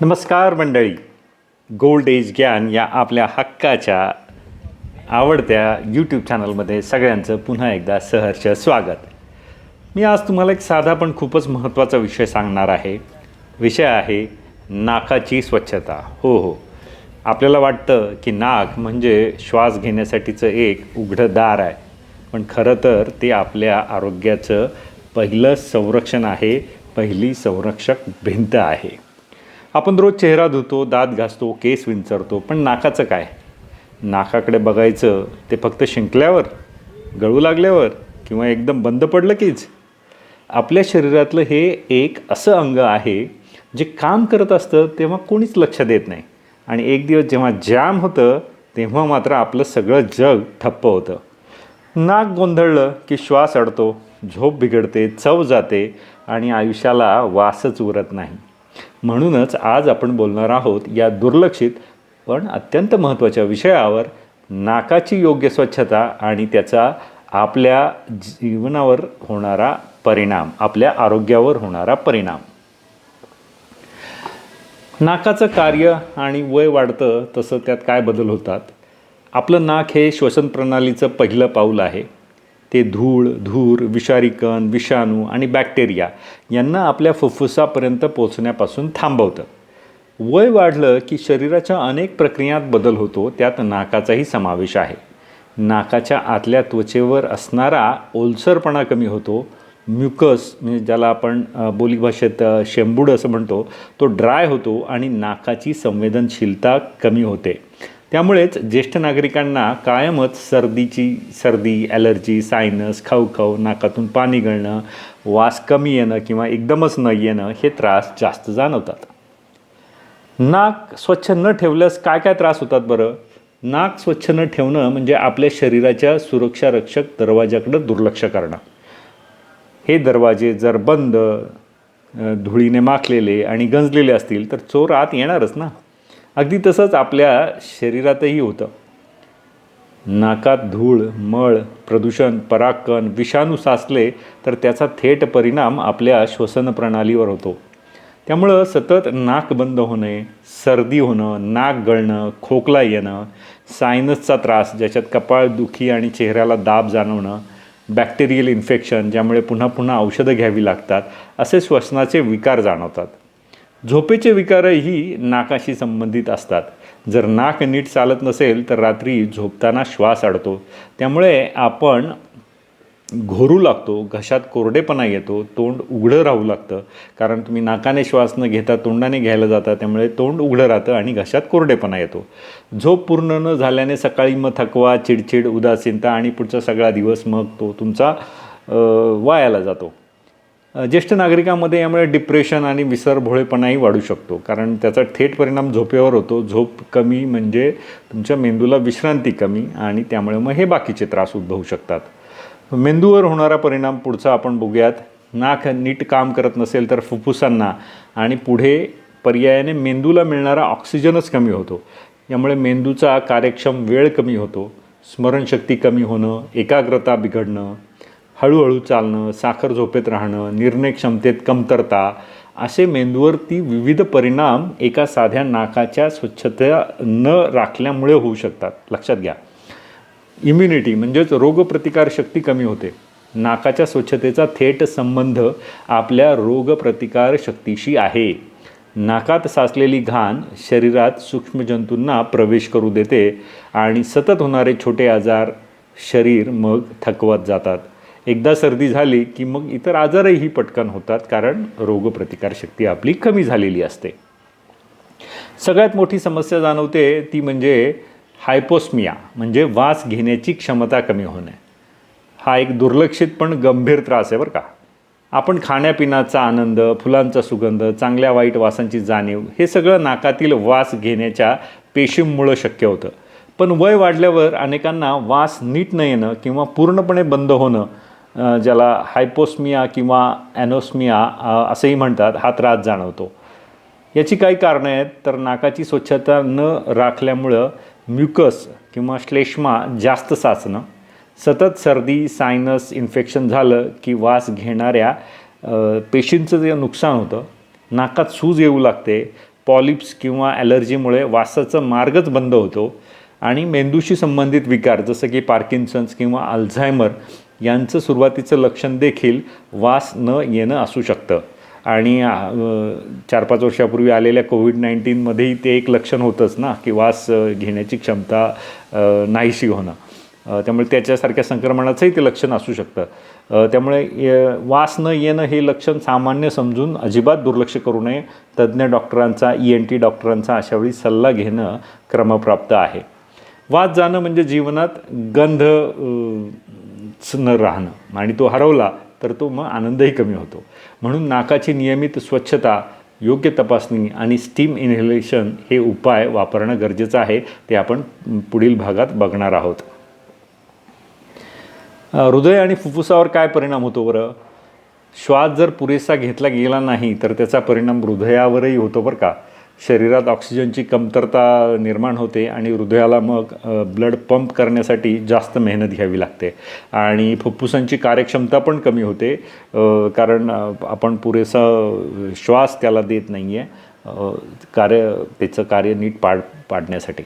नमस्कार मंडळी. Gold age ज्ञान या आपल्या हक्काच्या आवडत्या यूट्यूब चॅनलमध्ये सगळ्यांचं पुन्हा एकदा सहर्ष स्वागत. मी आज तुम्हाला एक साधा पण खूपच महत्त्वाचा विषय सांगणार आहे. विषय आहे नाकाची स्वच्छता. हो हो. आपल्याला वाटतं की नाक म्हणजे श्वास घेण्यासाठीचं एक उघडं दार आहे. पण खरं तर ते आपल्या आरोग्याचं पहिलं संरक्षण आहे पहिली संरक्षक भिंत आहे. आपण रोज चेहरा धुतो दात घासतो केस विंचरतो पण नाकाचं काय? नाकाकडे बघायचं ते फक्त शिंकल्यावर गळू लागल्यावर किंवा एकदम बंद पडलं कीच? आपल्या शरीरातलं हे एक असं अंग आहे जे काम करत असतं तेव्हा कोणीच लक्ष देत नाही. आणि एक दिवस जेव्हा जाम होतं तेव्हा मात्र आपलं सगळं जग ठप्प होतं. नाक गोंधळलं की श्वास अडतो झोप बिघडते चव जाते आणि आयुष्याला वासच उरत नाही. म्हणूनच आज आपण बोलणार आहोत या दुर्लक्षित पण अत्यंत महत्त्वाच्या विषयावर नाकाची योग्य स्वच्छता आणि त्याचा आपल्या जीवनावर होणारा परिणाम आपल्या आरोग्यावर होणारा परिणाम. नाकाचं कार्य आणि वय वाढतं तसं त्यात काय बदल होतात? आपलं नाक हे श्वसन प्रणालीचं पहिलं पाऊल आहे. ते धूळ धूर विषारी कण विषाणू आणि बॅक्टेरिया यांना आपल्या फुफ्फुसापर्यंत पोचण्यापासून थांबवतं. वय वाढलं की शरीराच्या अनेक प्रक्रियात बदल होतो त्यात नाकाचाही समावेश आहे. नाकाच्या आतल्या त्वचेवर असणारा ओलसरपणा कमी होतो. म्युकस म्हणजे ज्याला आपण बोलीभाषेत शेंबूड असं म्हणतो तो ड्राय होतो आणि नाकाची संवेदनशीलता कमी होते. त्यामुळेच ज्येष्ठ नागरिकांना कायमच सर्दीची सर्दी ॲलर्जी सायनस खवखव नाकातून पाणी गळणं वास कमी येणं किंवा एकदमच न येणं हे त्रास जास्त जाणवतात. नाक स्वच्छ न ठेवल्यास काय काय त्रास होतात बरं? नाक स्वच्छ न ठेवणं म्हणजे आपल्या शरीराच्या सुरक्षा रक्षक दरवाजाकडं दुर्लक्ष करणं. हे दरवाजे जर बंद धुळीने माखलेले आणि गंजलेले असतील तर चोर आत येणारच ना. अगदी तसंच आपल्या शरीरातही होतं. नाकात धूळ मळ प्रदूषण परागकण विषाणू साचले तर त्याचा थेट परिणाम आपल्या श्वसन प्रणालीवर होतो. त्यामुळं सतत नाक बंद होणे सर्दी होणं नाक गळणं खोकला येणं सायनसचा त्रास ज्याच्यात कपाळदुखी आणि चेहऱ्याला दाब जाणवणं बॅक्टेरियल इन्फेक्शन ज्यामुळे पुन्हा पुन्हा औषधं घ्यावी लागतात असे श्वसनाचे विकार जाणवतात. झोपेचे विकारही नाकाशी संबंधित असतात. जर नाक नीट चालत नसेल तर रात्री झोपताना श्वास अडतो. त्यामुळे आपण घोरू लागतो घशात कोरडेपणा येतो तोंड उघडं राहू लागतं. कारण तुम्ही नाकाने श्वास न घेता तोंडाने घ्यायला जाता त्यामुळे तोंड उघडं राहतं आणि घशात कोरडेपणा येतो. झोप पूर्ण न झाल्याने सकाळी मग थकवा चिडचिड उदासीनता आणि पुढचा सगळा दिवस मग तो तुमचा वायाला जातो. ज्येष्ठ नागरिकांमध्ये यामुळे डिप्रेशन आणि विसरभोळेपणाही वाढू शकतो. कारण त्याचा थेट परिणाम झोपेवर होतो. झोप कमी म्हणजे तुमच्या मेंदूला विश्रांती कमी आणि त्यामुळे मग हे बाकीचे त्रास उद्भवू शकतात. मेंदूवर होणारा परिणाम पुढचा आपण बघूयात. नाक नीट काम करत नसेल तर फुफ्फुसांना आणि पुढे पर्यायाने मेंदूला मिळणारा ऑक्सिजनच कमी होतो. यामुळे मेंदूचा कार्यक्षम वेळ कमी होतो. स्मरणशक्ती कमी होणं एकाग्रता बिघडणं हळूहळू चालणं साखर झोपेत राहणं निर्णय क्षमतेत कमतरता असे मेंदूवरती विविध परिणाम एका साध्या नाकाच्या स्वच्छता न राखल्यामुळे होऊ शकतात. लक्षात घ्या. इम्युनिटी म्हणजेच रोगप्रतिकार शक्ती कमी होते. नाकाच्या स्वच्छतेचा थेट संबंध आपल्या रोगप्रतिकार शक्तीशी आहे. नाकात साचलेली घाण शरीरात सूक्ष्मजंतूंना प्रवेश करू देते आणि सतत होणारे छोटे आजार शरीर मग थकवत जातात. एकदा सर्दी झाली की मग इतर आजारही पटकन होतात कारण रोगप्रतिकारशक्ती आपली कमी झालेली असते. सगळ्यात मोठी समस्या जाणवते ती म्हणजे हायपोस्मिया म्हणजे वास घेण्याची क्षमता कमी होणे. हा एक दुर्लक्षित पण गंभीर त्रास आहे बरं का. आपण खाण्यापिण्याचा आनंद फुलांचा सुगंध चांगल्या वाईट वासांची जाणीव हे सगळं नाकातील वास घेण्याच्या पेशींमुळं शक्य होतं. पण वय वाढल्यावर अनेकांना वास नीट न येणं किंवा पूर्णपणे बंद होणं ज्याला हायपोस्मिया किंवा ॲनोस्मिया असंही म्हणतात हा त्रास जाणवतो. याची काही कारणं आहेत तर नाकाची स्वच्छता न राखल्यामुळं म्युकस किंवा श्लेष्मा जास्त साचणं सतत सर्दी सायनस इन्फेक्शन झालं की वास घेणाऱ्या पेशींचं जे नुकसान होतं नाकात सूज येऊ लागते पॉलिप्स किंवा ॲलर्जीमुळे वासाचा मार्गच बंद होतो आणि मेंदूशी संबंधित विकार जसं की पार्किन्सन्स किंवा अल्झायमर यांचं सुरुवातीचं लक्षण देखील वास न येणं असू शकतं. आणि चार पाच वर्षापूर्वी आलेल्या कोविड नाईन्टीनमध्येही ते एक लक्षण होतंच ना की वास घेण्याची क्षमता नाहीशी होणं. त्यामुळे त्याच्यासारख्या संक्रमणाचंही ते लक्षण असू शकतं. त्यामुळे य- वास न येणं हे लक्षण सामान्य समजून अजिबात दुर्लक्ष करू नये. तज्ज्ञ डॉक्टरांचा ई एन टी डॉक्टरांचा अशावेळी सल्ला घेणं क्रमप्राप्त आहे. वास जाणं म्हणजे जीवनात गंध न राहणं. आणि तो हरवला तर तो मग आनंदही कमी होतो. म्हणून नाकाची नियमित स्वच्छता योग्य तपासणी आणि स्टीम इन्हेलेशन हे उपाय वापरणं गरजेचं आहे ते आपण पुढील भागात बघणार आहोत. हृदय आणि फुफ्फुसावर काय परिणाम होतो बरं? श्वास जर पुरेसा घेतला गेला नाही तर त्याचा परिणाम हृदयावरही होतो बरं का? शरीरात ऑक्सिजनची कमतरता निर्माण होते आणि हृदयाला मग ब्लड पंप करण्यासाठी जास्त मेहनत घ्यावी लागते. आणि फुफ्फुसांची कार्यक्षमता पण कमी होते कारण आपण पुरेसा श्वास त्याला देत नाही आहे कार्य त्याचं कार्य नीट पाड पाडण्यासाठी.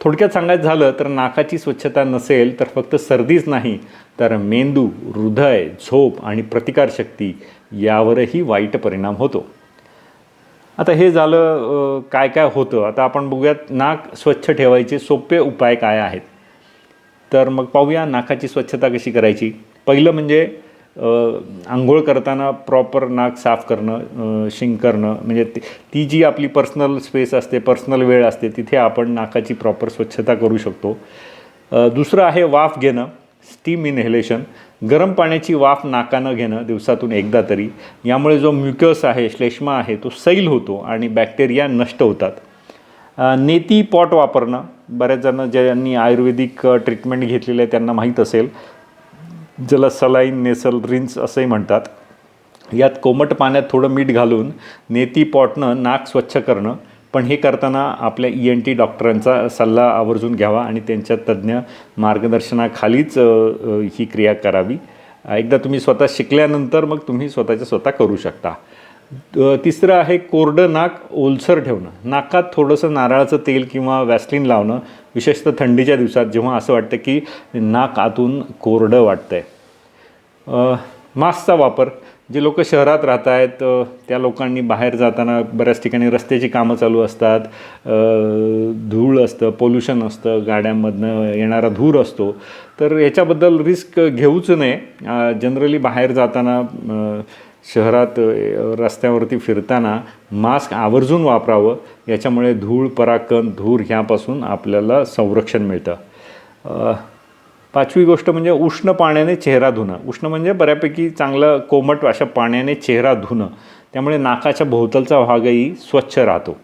थोडक्यात सांगायचं झालं तर नाकाची स्वच्छता नसेल तर फक्त सर्दीच नाही तर मेंदू हृदय झोप आणि प्रतिकारशक्ती यावरही वाईट परिणाम होतो. आता हे झालं काय काय होतं? आता आपण बघूयात नाक स्वच्छ ठेवायचे सोपे उपाय काय आहेत? तर मग पाहूया नाकाची स्वच्छता कशी करायची. पहिलं म्हणजे आंघोळ करताना प्रॉपर नाक साफ करणं शिंक करणं. म्हणजे ती ती जी आपली पर्सनल स्पेस असते पर्सनल वेळ असते तिथे आपण नाकाची प्रॉपर स्वच्छता करू शकतो. दुसरं आहे वाफ घेणं स्टीम इनहेलेशन. गरम पाण्याची वाफ नाकानं घेणं दिवसातून एकदा तरी. यामुळे जो म्युकस आहे श्लेष्मा आहे तो सैल होतो आणि बॅक्टेरिया नष्ट होतात. नेती पॉट वापरणं. बऱ्याच जण ज्यांनी आयुर्वेदिक ट्रीटमेंट घेतलेली आहे त्यांना माहीत असेल. ज्याला सलाईन नेसल रिन्स असंही म्हणतात. यात कोमट पाण्यात थोडं मीठ घालून नेती पॉटनं नाक स्वच्छ करणं. पण हे करताना आपल्या ई एन टी डॉक्टरांचा सल्ला आवर्जून घ्यावा आणि त्यांच्या तज्ज्ञ मार्गदर्शनाखालीच ही क्रिया करावी. एकदा तुम्ही स्वतः शिकल्यानंतर मग तुम्ही स्वतःच्या स्वतः करू शकता. तिसरं आहे कोरडं नाक ओलसर ठेवणं. नाकात थोडंसं नारळाचं तेल किंवा वॅसलिन लावणं विशेषतः थंडीच्या दिवसात जेव्हा असं वाटतं की नाक आतून कोरडं वाटतं आहे मास्कचा वापर. जे लोक शहरात राहत आहेत त्या लोकांनी बाहेर जाताना बऱ्याच ठिकाणी रस्त्याची कामं चालू असतात. धूळ असतं पोल्युशन असतं गाड्यांमधनं येणारा धूर असतो. तर याच्याबद्दल रिस्क घेऊच नये. जनरली बाहेर जाताना शहरात रस्त्यावरती फिरताना मास्क आवर्जून वापरावं. याच्यामुळे धूळ पराकण धूर ह्यापासून आपल्याला संरक्षण मिळतं. पाचवी गोष्ट म्हणजे उष्ण पाण्याने चेहरा धुणं. उष्ण म्हणजे बऱ्यापैकी चांगलं कोमट अशा पाण्याने चेहरा धुणं. त्यामुळे नाकाच्या भोवतालचा भागही स्वच्छ राहतो.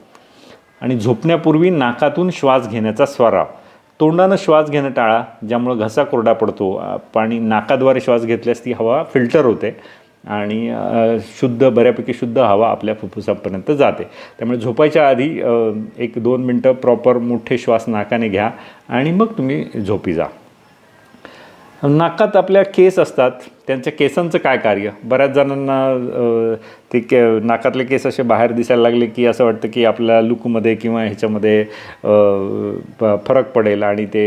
आणि झोपण्यापूर्वी नाकातून श्वास घेण्याचा स्वराव. तोंडानं श्वास घेणं टाळा ज्यामुळं घसा कोरडा पडतो. पाणी नाकाद्वारे श्वास घेतल्यास ती हवा फिल्टर होते. आणि शुद्ध बऱ्यापैकी शुद्ध हवा आपल्या फुफ्फुसापर्यंत जाते. त्यामुळे झोपायच्या आधी एक दोन मिनटं प्रॉपर मोठे श्वास नाकाने घ्या. आणि मग तुम्ही झोपी जा. नाकात आपल्या केस असतात. त्यांच्या केसांचं काय कार्य? बऱ्याच जणांना ते के नाकातले केस असे बाहेर दिसायला लागले की असं वाटतं की आपल्या लुकमध्ये किंवा ह्याच्यामध्ये फरक पडेल आणि ते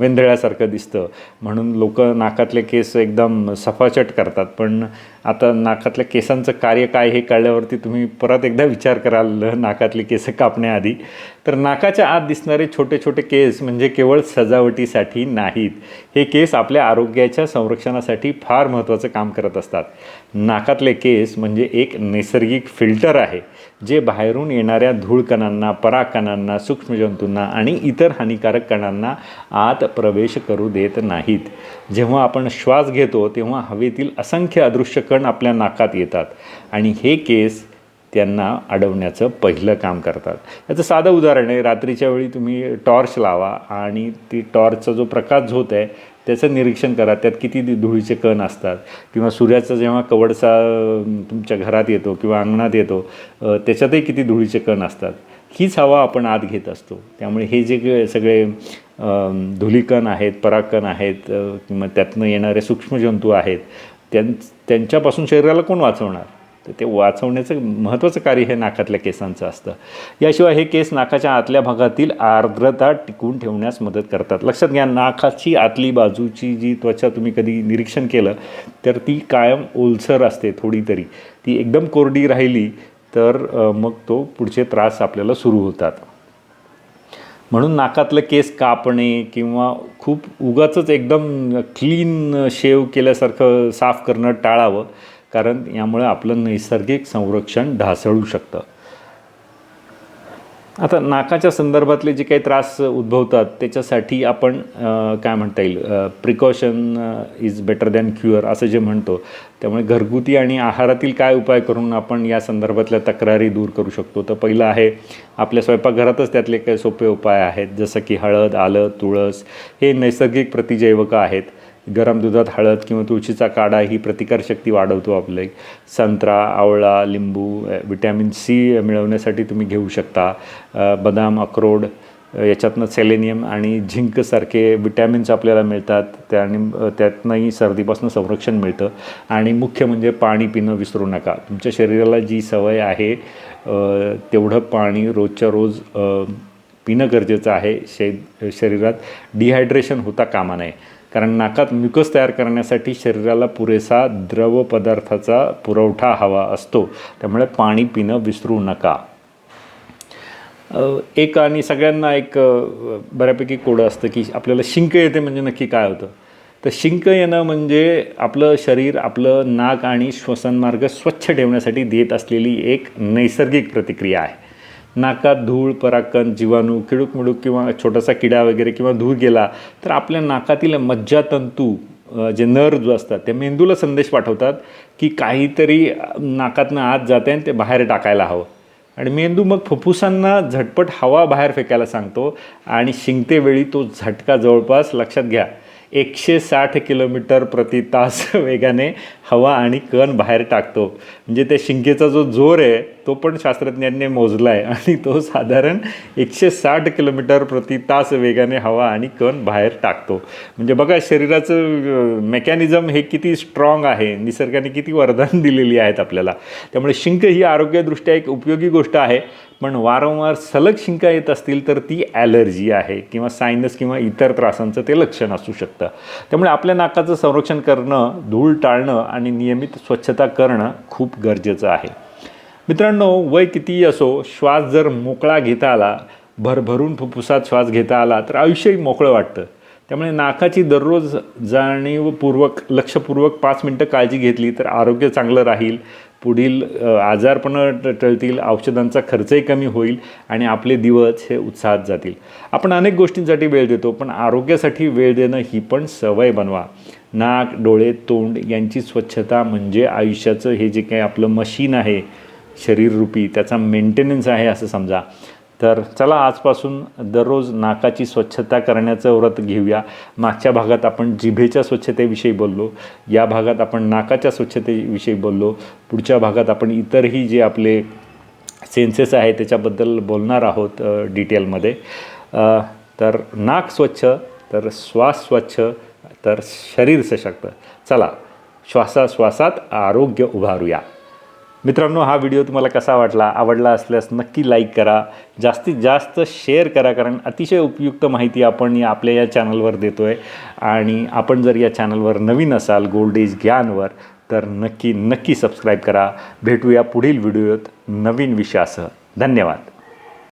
वेंधळ्यासारखं दिसतं. म्हणून लोक नाकातले केस एकदम सफाचट करतात. पण आता नाकातल्या केसांचं कार्य काय हे कळल्यावरती तुम्ही परत एकदा विचार कराल नाकातले केस कापण्याआधी. तर नाकाच्या आत दिसणारे छोटे छोटे केस म्हणजे केवळ सजावटीसाठी नाहीत. हे केस आपल्या आरोग्याच्या संरक्षणासाठी फार महत्त्वाचं काम करत असतात. नाकातले केस म्हणजे एक नैसर्गिक फिल्टर आहे जे बाहेरून येणाऱ्या धूळकणांना पराकणांना सूक्ष्मजंतूंना आणि इतर हानिकारक कणांना आत प्रवेश करू देत नाहीत. जेव्हा आपण श्वास घेतो तेव्हा हवेतील असंख्य अदृश्य कण आपल्या नाकात येतात आणि हे केस त्यांना अडवण्याचं पहिलं काम करतात. याचं साधं उदाहरण आहे रात्रीच्या वेळी तुम्ही टॉर्च लावा आणि ती टॉर्चचा जो प्रकाश झोत आहे त्याचं निरीक्षण करा. त्यात किती धुळीचे कण असतात किंवा सूर्याचा जेव्हा कवडसा तुमच्या घरात येतो किंवा अंगणात येतो त्याच्यातही किती धुळीचे कण असतात. हीच हवा आपण आत घेत असतो. त्यामुळे हे जे सगळे धुलीकण आहेत पराकण आहेत किंवा त्यातनं येणारे सूक्ष्मजंतू आहेत त्यां त्यांच्यापासून शरीराला कोण वाचवणार? तर ते वाचवण्याचं महत्त्वाचं कार्य हे नाकातल्या केसांचं असतं. याशिवाय हे केस नाकाच्या आतल्या भागातील आर्द्रता टिकवून ठेवण्यास मदत करतात. लक्षात घ्या नाकाची आतली बाजूची जी त्वचा तुम्ही कधी निरीक्षण केलं तर ती कायम ओलसर असते थोडी तरी ती एकदम कोरडी राहिली तर मग तो पुढचे त्रास आपल्याला सुरू होतात. म्हणून नाकातलं केस कापणे किंवा खूप उगाचंच एकदम क्लीन शेव केल्यासारखं साफ करणं टाळावं. कारण यामुळे आपलं नैसर्गिक संरक्षण ढासळू शकतं. आता नाकाच्या संदर्भातले जे काही त्रास उद्भवतात त्याच्यासाठी आपण काय म्हणता येईल precaution is better than cure असं जे म्हणतो त्यामुळे घरगुती आणि आहारातील काय उपाय करून आपण या संदर्भातल्या तक्रारी दूर करू शकतो? तर पहिलं आहे आपल्या स्वयंपाकघरातच त्यातले काही सोपे उपाय आहेत जसं की हळद आलं तुळस हे नैसर्गिक प्रतिजैवकं आहेत. गरम दुधात हळद किंवा तुळशीचा काढा ही प्रतिकारशक्ती वाढवतो आपले. संत्रा आवळा लिंबू विटॅमिन सी मिळवण्यासाठी तुम्ही घेऊ शकता. बदाम अक्रोड याच्यातनं सेलेनियम आणि झिंकसारखे विटॅमिन्स आपल्याला मिळतात. त्याने त्यातनंही सर्दीपासून संरक्षण मिळतं. आणि मुख्य म्हणजे पाणी पिणं विसरू नका. तुमच्या शरीराला जी सवय आहे तेवढं पाणी रोजच्या रोज पिणं गरजेचं आहे. शे शरीरात डिहायड्रेशन होता कामा नये. कारण नाकात म्युकस तयार करण्यासाठी शरीराला पुरेसा द्रव पदार्थाचा पुरवठा हवा असतो. त्यामुळे पाणी पिणं विसरू नका. एक आणि सगळ्यांना एक बऱ्यापैकी कोडं असतं की आपल्याला शिंक येते म्हणजे नक्की काय होतं? तर शिंक येणं म्हणजे आपलं शरीर आपलं नाक आणि श्वसनमार्ग स्वच्छ ठेवण्यासाठी देत असलेली एक नैसर्गिक प्रतिक्रिया आहे. नाकात धूळ पराकन जीवाणू किडूक मिडूक किंवा छोटासा किडा वगैरे किंवा धूर गेला तर आपल्या नाकातील मज्जातंतू जे नर जो असतात ते मेंदूला संदेश पाठवतात की काहीतरी नाकातनं आत जाते आणि ते बाहेर टाकायला हवं. आणि मेंदू मग फुफ्फुसांना झटपट हवा बाहेर फेकायला सांगतो आणि शिंकतेवेळी तो झटका जवळपास लक्षात घ्या. एकशे साठ किलोमीटर प्रति तास वेगाने हवा आणि कण बाहेर टाकतो. म्हणजे त्या शिंकेचा जो जोर आहे तो पण शास्त्रज्ञांनी मोजला आहे आणि तो साधारण एकशे साठ किलोमीटर प्रति तास वेगाने हवा आणि कण बाहेर टाकतो. म्हणजे बघा शरीराचं मेकॅनिझम हे किती स्ट्रॉंग आहे. निसर्गाने किती वरदान दिलेली आहेत आपल्याला. त्यामुळे शिंक ही आरोग्यदृष्ट्या एक उपयोगी गोष्ट आहे. पण वारंवार सलग शिंका येत असतील तर ती ॲलर्जी आहे किंवा सायनस किंवा इतर त्रासांचं ते लक्षण असू शकतं. त्यामुळे आपल्या नाकाचं संरक्षण करणं धूळ टाळणं आणि नियमित स्वच्छता करणं खूप गरजेचं आहे. मित्रांनो वय कितीही असो श्वास जर मोकळा घेता आला भरभरून फुफ्फुसात श्वास घेता आला तर आयुष्यही मोकळं वाटतं. त्यामुळे नाकाची दररोज जाणीवपूर्वक लक्षपूर्वक पाच मिनटं काळजी घेतली तर आरोग्य चांगलं राहील. पुढील अ, आजारपणं टळतील औषधांचा खर्चही कमी होईल आणि आपले दिवस हे उत्साहात जातील. आपण अनेक गोष्टींसाठी वेळ देतो पण आरोग्यासाठी वेळ देणं ही पण सवय बनवा. नाक डोळे तोंड यांची स्वच्छता म्हणजे आयुष्याचं हे जे काही आपलं मशीन आहे शरीररूपी त्याचा मेंटेनन्स आहे असं समजा. तर चला आजपासून दररोज नाकाची स्वच्छता करण्याचं व्रत घेऊया. मागच्या भागात आपण जिभेच्या स्वच्छतेविषयी बोललो. या भागात आपण नाकाच्या स्वच्छतेविषयी बोललो. पुढच्या भागात आपण इतरही जे आपले सेन्सेस आहे त्याच्याबद्दल बोलणार आहोत डिटेलमध्ये. तर नाक स्वच्छ तर श्वास स्वच्छ तर शरीर सशक्त. चला श्वासाश्वासात आरोग्य उभारूया. मित्रांनो हा व्हिडिओ तुम्हाला कसा वाटला? आवडला असल्यास नक्की लाईक करा. जास्तीत जास्त शेअर करा कारण अतिशय उपयुक्त माहिती आपण या आपल्या या चॅनलवर देतो आहे आणि आपण जर या चॅनलवर नवीन असाल गोल्ड एज ज्ञानवर तर नक्की नक्की सबस्क्राईब करा. भेटूया पुढील व्हिडिओत नवीन विषयासह. धन्यवाद.